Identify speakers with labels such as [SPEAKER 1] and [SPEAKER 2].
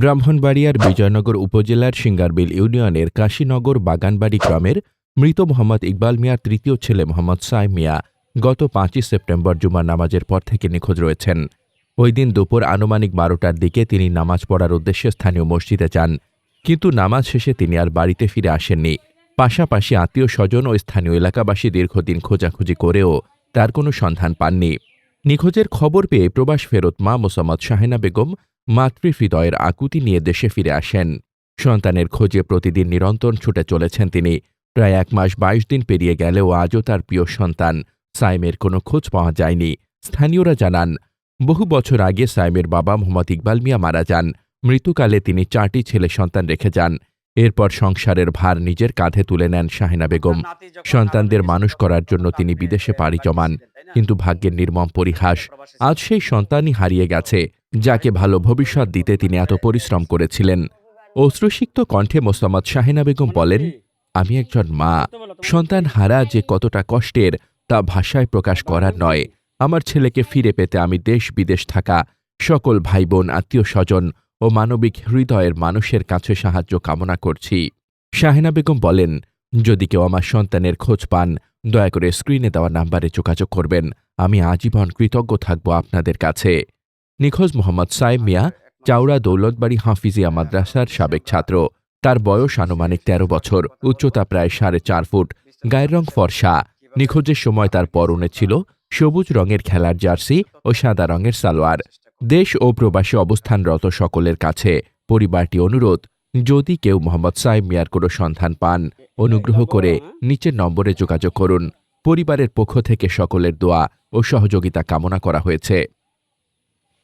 [SPEAKER 1] ব্রাহ্মণবাড়িয়ার বিজয়নগর উপজেলার সিঙ্গারবিল ইউনিয়নের কাশীনগর বাগানবাড়ি গ্রামের মৃত মোহাম্মদ ইকবাল মিয়ার তৃতীয় ছেলে মোহাম্মদ সাইম মিয়া গত পাঁচই সেপ্টেম্বর জুমার নামাজের পর থেকে নিখোঁজ রয়েছেন। ওই দিন দুপুর আনুমানিক বারোটার দিকে তিনি নামাজ পড়ার উদ্দেশ্যে স্থানীয় মসজিদে যান, কিন্তু নামাজ শেষে তিনি আর বাড়িতে ফিরে আসেননি। পাশাপাশি আত্মীয় স্বজন ও স্থানীয় এলাকাবাসী দীর্ঘদিন খোঁজাখুঁজি করেও তার কোনো সন্ধান পাননি। নিখোঁজের খবর পেয়ে প্রবাস ফেরত মা মোসাম্মদ শাহেনা বেগম মাতৃহৃদয়ের আকুতি নিয়ে দেশে ফিরে আসেন। সন্তানের খোঁজে প্রতিদিন নিরন্তর ছুটে চলেছেন তিনি। প্রায় এক মাস বাইশ দিন পেরিয়ে গেলেও আজও তার প্রিয় সন্তান সাইমের কোনো খোঁজ পাওয়া যায়নি। স্থানীয়রা জানান, বহু বছর আগে সাইমের বাবা মোহাম্মদ ইকবাল মিয়া মারা যান। মৃত্যুকালে তিনি চারটি ছেলে সন্তান রেখে যান। এরপর সংসারের ভার নিজের কাঁধে তুলে নেন শাহিনা বেগম। সন্তানদের মানুষ করার জন্য তিনি বিদেশে পাড়ি জমান। কিন্তু ভাগ্যের নির্মম পরিহাস আজ সেই সন্তানই হারিয়ে গেছে। যাকে ভালো ভবিষ্যৎ দিতে তিনি এত পরিশ্রম করেছিলেন। অশ্রুসিক্ত কণ্ঠে মোসাম্মদ শাহিনা বেগম বলেন, আমি একজন মা। সন্তান হারা যে কতটা কষ্টের তা ভাষায় প্রকাশ করার নয়। আমার ছেলেকে ফিরে পেতে আমি দেশ বিদেশ থাকা সকল ভাই বোন আত্মীয় স্বজন ও মানবিক হৃদয়ের মানুষের কাছে সাহায্য কামনা করছি। শাহিনা বেগম বলেন, যদি কেউ আমার সন্তানের খোঁজ পান, দয়া করে স্ক্রিনে দেওয়া নাম্বারে যোগাযোগ করবেন। আমি আজীবন কৃতজ্ঞ থাকব আপনাদের কাছে। নিখোঁজ মোহাম্মদ সাইম মিয়া চাওড়া দৌলতবাড়ি হাফিজিয়া মাদ্রাসার সাবেক ছাত্র। তার বয়স আনুমানিক তেরো বছর, উচ্চতা প্রায় সাড়ে চার ফুট, গায়ের রং ফর্সা। নিখোঁজের সময় তার পরনে ছিল সবুজ রঙের খেলার জার্সি ও সাদা রঙের সালোয়ার। দেশ ও প্রবাসী অবস্থানরত সকলের কাছে পরিবারটি অনুরোধ, যদি কেউ মোহাম্মদ সাইম মিয়ার কোনো সন্ধান পান, অনুগ্রহ করে নিচের নম্বরে যোগাযোগ করুন। পরিবারের পক্ষ থেকে সকলের দোয়া ও সহযোগিতা কামনা করা হয়েছে।